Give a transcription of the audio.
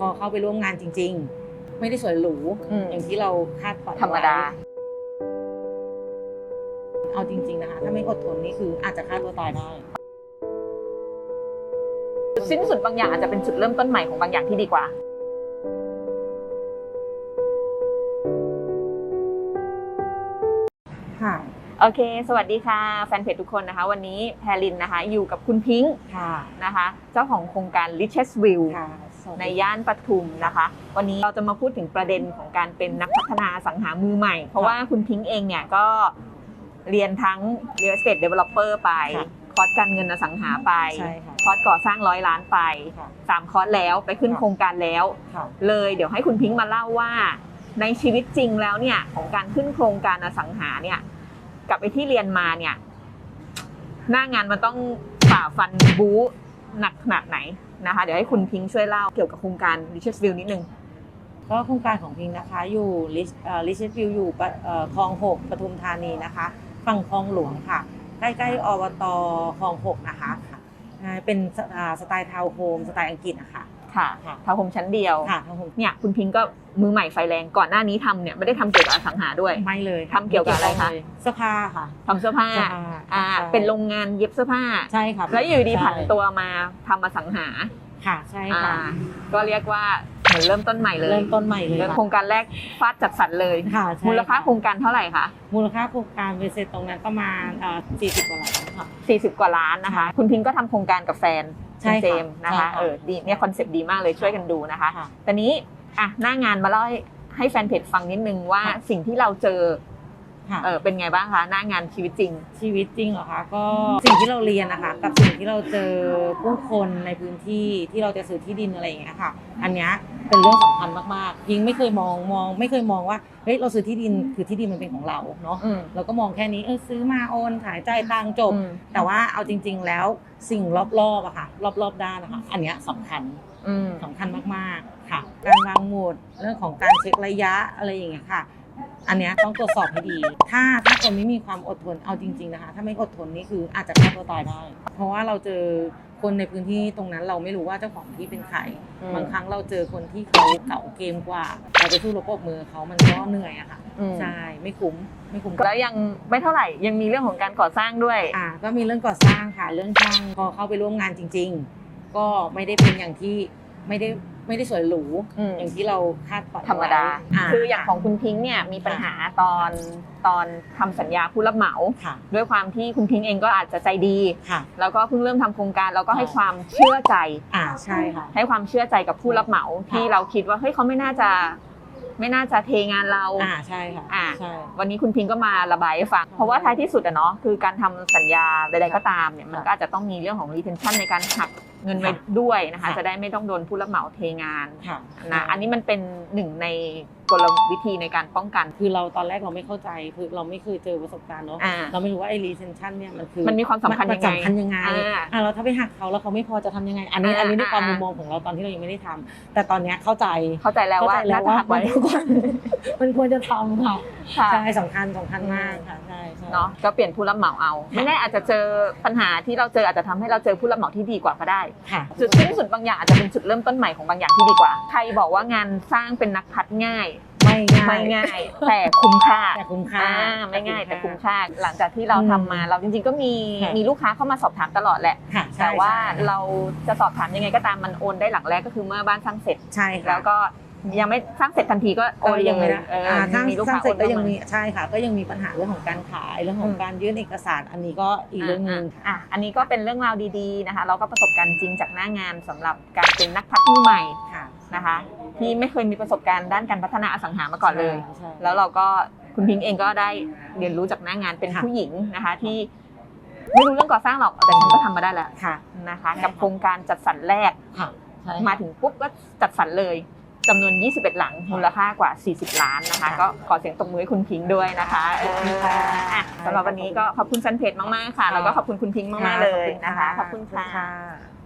พอเข้าไปร่วมงานจริง ๆ ไม่ได้สวยหรูอืมอย่างที่เราคาดฝันธรรมดาไว้เอาจริง ๆนะคะ ถ้าไม่อดทนนี่คืออาจจะฆ่าตัวตายได้สิ้นสุดบางอย่างอาจจะเป็นจุดเริ่มต้นใหม่ของบางอย่างที่ดีกว่าค่ะโอเค สวัสดีค่ะ แฟนเพจทุกคนนะคะ วันนี้แพรลินนะคะ อยู่กับคุณพิงค์ค่ะนะคะ เจ้าของโครงการ Riches View ค่ะสวัสดี ในย่านปทุมนะคะ วันนี้เราจะมาพูดถึงประเด็นของการเป็นนักพัฒนาอสังหามือใหม่ เพราะว่าคุณพิงค์เองเนี่ยก็เรียนทั้ง Real Estate Developer ไปค่ะคอร์สการเงินอสังหาไปใช่ค่ะคอร์สก่อสร้างร้อยล้านไปค่ะสามคอร์สแล้วไปขึ้นค่ะโครงการแล้วค่ะเลยเดี๋ยวให้คุณพิงค์มาเล่าว่า ในชีวิตจริงแล้วเนี่ยของการขึ้นโครงการอสังหาเนี่ยกับไอที่เรียนมาเนี่ย หน้างานมันต้องฝ่าฟันบู๊หนักขนาดไหน นะคะ เดี๋ยวให้คุณพิงค์ช่วยเล่าเกี่ยวกับโครงการ Riches View นิดนึงก็โครงการของพิงนะคะ อยู่ลิชลิชวิวอยู่คลองหกปทุมธานีนะคะ ฝั่งคลองหลวงค่ะ ใกล้ๆอบตคลองหกนะคะ เป็นสไตล์ทาวน์โฮมสไตล์อังกฤษนะคะ ค่ะค่ะทาวน์โฮมชั้นเดียวค่ะทาวน์โฮมเนี่ยคุณพิงค์ก็มือใหม่ไฟแรงก่อนหน้านี้ทำเนี่ยไม่ได้ทำเกี่ยวกับอสังหาด้วย ไม่เลยทำเกี่ยวกับอะไรคะ เสื้อผ้าค่ะทำเสื้อผ้าเสื้อผ้าอ่าใช่เป็นโรงงานเย็บเสื้อผ้า ใช่ค่ะแล้วอยู่ดีใช่ผันตัวมาทำอสังหาค่ะใช่อ่าค่ะ ก็เรียกว่าเหมือนเริ่มต้นใหม่เลย เริ่มต้นใหม่เลยเริ่มค่ะโครงการแรกฟาดจัดสรรเลยค่ะใช่มูลค่าะโครงการเท่าไหร่คะมูลค่าโครงการเบสเซ็ตตรงนั้นประมาณอ่า40กว่าล้านค่ะ40 กว่าล้านนะคะ คุณพิงค์ก็ทำโครงการกับแฟนใช่ คุณค่ะเจมส์นะใช่คะค่ะเออดีเนี่ยคอนเซปต์ดีมากเลยช่วยกันดูนะคะค่ะตอนนี้อะหน้างานมาเล่าให้ให้แฟนเพจฟังนิดนึงว่าค่ะสิ่งที่เราเจอ ค่ะ เออเป็นไงบ้างคะหน้างานชีวิตจริง ชีวิตจริงเหรอคะก็สิ่งที่เราเรียนนะคะ กับสิ่งที่เราเจอผู้คนในพื้นที่ที่เราจะซื้อที่ดินอะไรอย่างเงี้ยค่ะ อันเนี้ยเป็นเรื่องสำคัญมากๆยิงไม่เคยมองมองไม่เคยมองว่าเฮ้ยเราซื้อที่ดินคือที่ดินมันเป็นของเราเนาะอืม เราก็มองแค่นี้เออซื้อมาโอนขายจ่ายตังค์จบ อืม แต่ว่าเอาจริง ๆ แล้วสิ่งรอบๆอะค่ะ รอบๆด้านนะคะอันเนี้ยสำคัญ อืม สำคัญมาก ๆ ค่ะ การวางหมุดเรื่องของการเช็คระยะอะไรอย่างเงี้ยค่ะ อันเนี้ยต้องตรวจสอบให้ดี ถ้าถ้าคนไม่มีความอดทนเอาจริง ๆนะคะ ถ้าไม่อดทนนี่คืออาจจะฆ่าตัวตายได้ เพราะว่าเราเจอคนในพื้นที่ตรงนั้นเราไม่รู้ว่าเจ้าของที่เป็นใคร อืม บางครั้งเราเจอคนที่เขาเก่าเกมกว่า เราไปสู้รบปรบมือเขามันก็เหนื่อยอะค่ะ อืมใช่ ไม่คุ้ม ไม่คุ้มแล้วยังไม่เท่าไหร่ยังมีเรื่องของการก่อสร้างด้วย อ่า ก็มีเรื่องก่อสร้างค่ะ เรื่องช่างพอเข้าไปร่วมงานจริง ๆ ก็ไม่ได้เป็นอย่างที่ไม่ได้ ไม่ได้สวยหรูอืมอย่างที่เราคาดฝันธรรมดาไว้คืออย่างของคุณพิงค์เนี่ยมีปัญหาตอนตอนทำสัญญาผู้รับเหมาค่ะด้วยความที่คุณพิงค์เองก็อาจจะใจดีค่ะแล้วก็เพิ่งเริ่มทำโครงการแล้วก็ให้ค่ะความเชื่อใจอ่าใช่ค่ะให้ความเชื่อใจกับผู้รับเหมาค่ะที่เราคิดว่าเฮ้ยเขาไม่น่าจะไม่น่าจะเทงานเราอ่าใช่ค่ะอ่าใช่วันนี้คุณพิงค์ก็มาระบายให้ฟัง เพราะว่าท้ายที่สุดอะเนาะคือการทำสัญญาใดๆก็ตามเนี่ยมันก็อาจจะต้องมีเรื่องของ retention ในการหักเงินไว้ด้วยนะคะค่ะจะได้ไม่ต้องโดนผู้รับเหมาเทงานค่ะนะอันนี้มันเป็นหนึ่งในกลวิธีในการป้องกัน คือเราตอนแรกเราไม่เข้าใจคือเราไม่เคยเจอประสบการณ์เนาะอ่าเราไม่รู้ว่าไอ้ retention เนี่ยมันคือมันมีความสำคัญยังไงสำคัญยังไงอ่าอ่าเราถ้าไปหักเขาแล้วเขาไม่พอจะทำยังไง อันนี้อ่าอันนี้ในความอ่ามุมมองของเราตอนที่เรายังไม่ได้ทำแต่ตอนเนี้ยเข้าใจเข้าใจแล้วว่าเข้าใจแล้วน่าจะว่าหักไว้มันควรมันควรจะทำค่ะค่ะ ใช่สำคัญสำคัญมากค่ะใช่ใช่ เนาะก็เปลี่ยนผู้รับเหมาเอา ไม่แน่อาจจะเจอปัญหาที่เราเจออาจจะทำให้เราเจอผู้รับเหมาที่ดีกว่าก็ได้ ค่ะจุดสิ้นสุดบางอย่างอาจจะเป็นจุดเริ่มต้นใหม่ของบางอย่างที่ดีกว่า ใครบอกว่างานสร้างเป็นนักพัดง่าย ไม่ง่ายไม่ง่าย แต่คุ้มค่าแต่คุ้มค่า อ่าไม่ง่ายแต่คุ้มค่า หลังจากที่เราทำมา เราจริง ๆ ก็มีค่ะ มีลูกค้าเข้ามาสอบถามตลอดแหละ ค่ะใช่แต่ว่าใช่เราจะสอบถามยังไงก็ตามมันโอนได้หลังแรกก็คือเมื่อบ้านสร้างเสร็จ ใช่ค่ะ แล้วก็ ยังไม่สร้างเสร็จทันทีก็โอก็นยังไม่ได้เอออ่าถ้ามีลูกสร้าค้างเสร็จก็โอนยังเข้าามีใช่ค่ะ ก็ยังมีปัญหาเรื่องของการขายเรื่องของอืมการยื่นเอกสาร อันนี้ก็อีกเรื่องหนึ่งอะอันนี้ก็เป็นเรื่องราวดีๆนะคะเราก็ประสบการณ์จริงจากหน้างานสำหรับการเป็นนักพัฒน์มือใหม่ค่ะนะคะ ที่ไม่เคยมีประสบการณ์ด้านการพัฒนาอสังหามาก่อนเลยใช่แล้วเราก็คุณพิงค์เองก็ได้เรียนรู้จากหน้างานเป็นค่ะผู้หญิงนะคะที่ไม่รู้เรื่องก่อสร้างหรอกแต่ฉันก็ทำมาได้แล้วค่ะนะคะใช่กับค่ะโครงการจัดสรรแรกค่ะใช่มาถึงปุ๊บก็จัดสรรเลย จำนวน 21 หลังมูลค่ากว่า 40 ล้านนะคะ ก็ขอเสียงตบมือให้คุณพิงค์ด้วยนะคะเอออะสำหรับวันนี้ก็ขอบคุณแฟนเพจมากๆค่ะ แล้วก็ขอบคุณคุณพิงค์มากๆเลยนะคะ ขอบคุณค่ะค่ะ